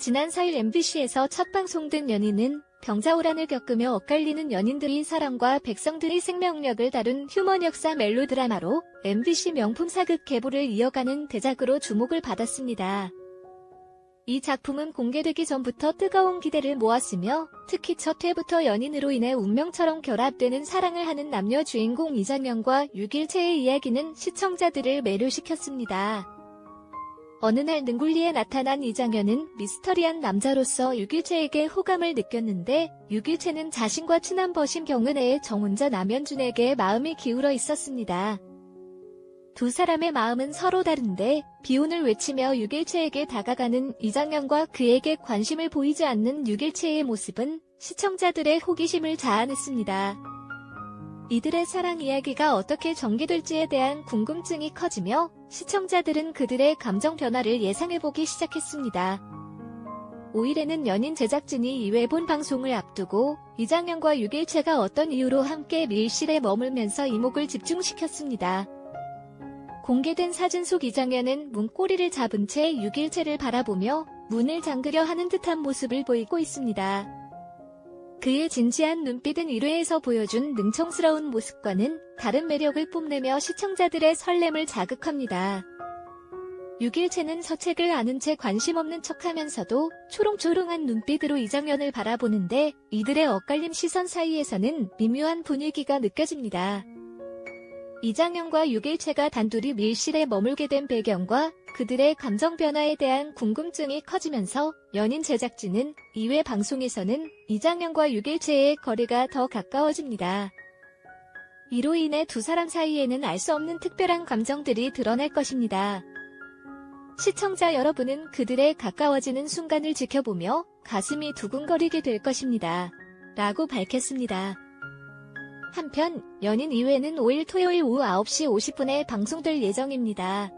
지난 4일 MBC에서 첫 방송된 연인은 병자호란을 겪으며 엇갈리는 연인들의 사랑과 백성들의 생명력을 다룬 휴먼 역사 멜로 드라마로 MBC 명품 사극 계보를 이어가는 대작으로 주목을 받았습니다. 이 작품은 공개되기 전부터 뜨거운 기대를 모았으며 특히 첫 회부터 연인으로 인해 운명처럼 결합되는 사랑을 하는 남녀 주인공 이장현과 6일체의 이야기는 시청자들을 매료시켰습니다. 어느 날 능굴리에 나타난 이장현은 미스터리한 남자로서 6일체에게 호감을 느꼈는데 6일체는 자신과 친한 버심 경은혜의 정운자 남현준에게 마음이 기울어 있었습니다. 두 사람의 마음은 서로 다른데 비운을 외치며 6일체에게 다가가는 이장현과 그에게 관심을 보이지 않는 6일체의 모습은 시청자들의 호기심을 자아냈습니다. 이들의 사랑 이야기가 어떻게 전개될지에 대한 궁금증이 커지며 시청자들은 그들의 감정 변화를 예상해보기 시작했습니다. 5일에는 연인 제작진이 2회 본 방송을 앞두고 이장현과 6일체가 어떤 이유로 함께 밀실에 머물면서 이목을 집중시켰습니다. 공개된 사진 속 이장현은 문고리를 잡은 채 6일체를 바라보며 문을 잠그려 하는 듯한 모습을 보이고 있습니다. 그의 진지한 눈빛은 1회에서 보여준 능청스러운 모습과는 다른 매력을 뽐내며 시청자들의 설렘을 자극합니다. 6일체는 서책을 아는 채 관심 없는 척하면서도 초롱초롱한 눈빛으로 이장현을 바라보는데 이들의 엇갈림 시선 사이에서는 미묘한 분위기가 느껴집니다. 이장현과 6일체가 단둘이 밀실에 머물게 된 배경과 그들의 감정 변화에 대한 궁금증이 커지면서 연인 제작진은 2회 방송에서는 이장현과 6일체의 거리가 더 가까워집니다. 이로 인해 두 사람 사이에는 알 수 없는 특별한 감정들이 드러날 것입니다. 시청자 여러분은 그들의 가까워지는 순간을 지켜보며 가슴이 두근거리게 될 것입니다. 라고 밝혔습니다. 한편 연인 2회는 5일 토요일 오후 9시 50분에 방송될 예정입니다.